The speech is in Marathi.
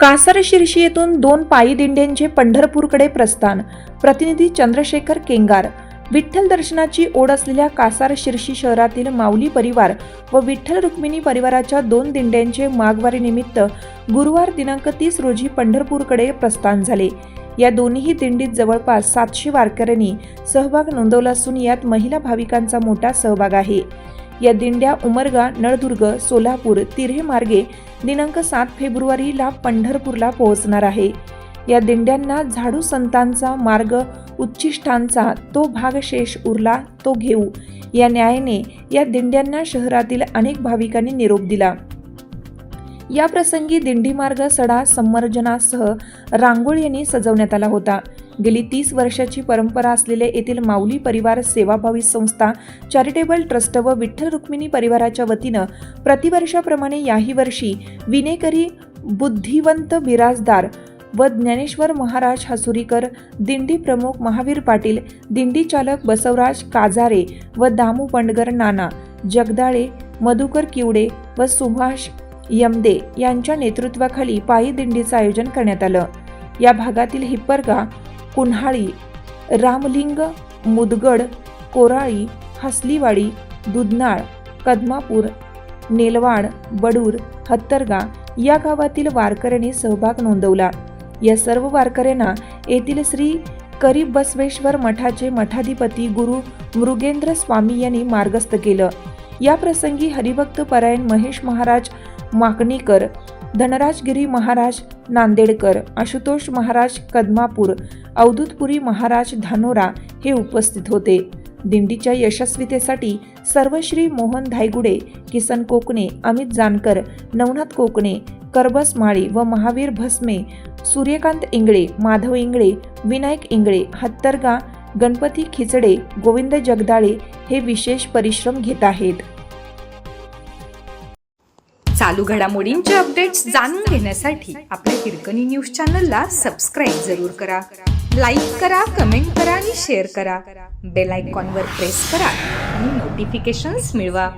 कासार शिर्शी येथून दोन पायी दिंड्यांचे पंढरपूरकडे प्रस्थान. प्रतिनिधी चंद्रशेखर केंगार. विठ्ठल दर्शनाची ओढ असलेल्या कासार शिर्शी शहरातील माऊली परिवार व विठ्ठल रुक्मिणी परिवाराच्या दोन दिंड्यांचे माघवारीनिमित्त गुरुवार दिनांक तीस रोजी पंढरपूरकडे प्रस्थान झाले. या दोन्ही दिंडीत जवळपास सातशे वारकऱ्यांनी सहभाग नोंदवला असून यात महिला भाविकांचा मोठा सहभाग आहे. या दिंड्या उमरगा नळदुर्ग सोलापूर तिऱ्हे मार्गे दिनांक सात फेब्रुवारीला पंढरपूरला पोहोचणार आहे. या दिंड्यांना झाडू संतांचा मार्ग उच्चिष्टांचा तो भाग शेष उरला तो घेऊ. या न्यायाने या दिंड्यांना शहरातील अनेक भाविकांनी निरोप दिला. या प्रसंगी दिंडी मार्ग सडा संमर्जनासह रांगोळी यांनी सजवण्यात आला होता. गेली तीस वर्षाची परंपरा असलेले येथील माऊली परिवार सेवाभावी संस्था चॅरिटेबल ट्रस्ट व विठ्ठल रुक्मिणी परिवाराच्या वतीनं प्रतिवर्षाप्रमाणे याही वर्षी विनेकरी बुद्धिवंत बिराजदार व ज्ञानेश्वर महाराज हसुरीकर दिंडी प्रमुख महावीर पाटील दिंडी चालक बसवराज काजारे व दामू पंडगर नाना जगदाळे मधुकर किवडे व सुभाष यमदे यांच्या नेतृत्वाखाली पायी दिंडीचं आयोजन करण्यात आलं. या भागातील हिप्परगा कुन्हाळी रामलिंग मुदगड कोराळी हसलीवाडी दुधनाळ कदमापूर नेलवाड बडूर हत्तरगा या गावातील वारकऱ्यांनी सहभाग नोंदवला. या सर्व वारकऱ्यांना येथील श्री करीब बसवेश्वर मठाचे मठाधिपती गुरु मृगेंद्र स्वामी यांनी मार्गस्थ केलं. या प्रसंगी हरिभक्त परायण महेश महाराज माकणीकर धनराजगिरी महाराज नांदेडकर आशुतोष महाराज कदमापूर अवधूतपुरी महाराज धानोरा हे उपस्थित होते. दिंडीच्या यशस्वीतेसाठी सर्वश्री मोहन धायगुडे किसन कोकणे अमित जानकर नवनाथ कोकणे करबस माळी व महावीर भस्मे सूर्यकांत इंगळे माधव इंगळे विनायक इंगळे हत्तरगा गणपती खिचडे गोविंद जगदाळे हे विशेष परिश्रम घेत आहेत. चालू घडामोडींचे अपडेट्स जाणून घेण्यासाठी आपल्या हिरकणी न्यूज चॅनलला सबस्क्राईब जरूर करा. लाईक करा कमेंट करा आणि शेअर करा. बेल आयकॉनवर प्रेस करा आणि नोटिफिकेशन्स मिळवा.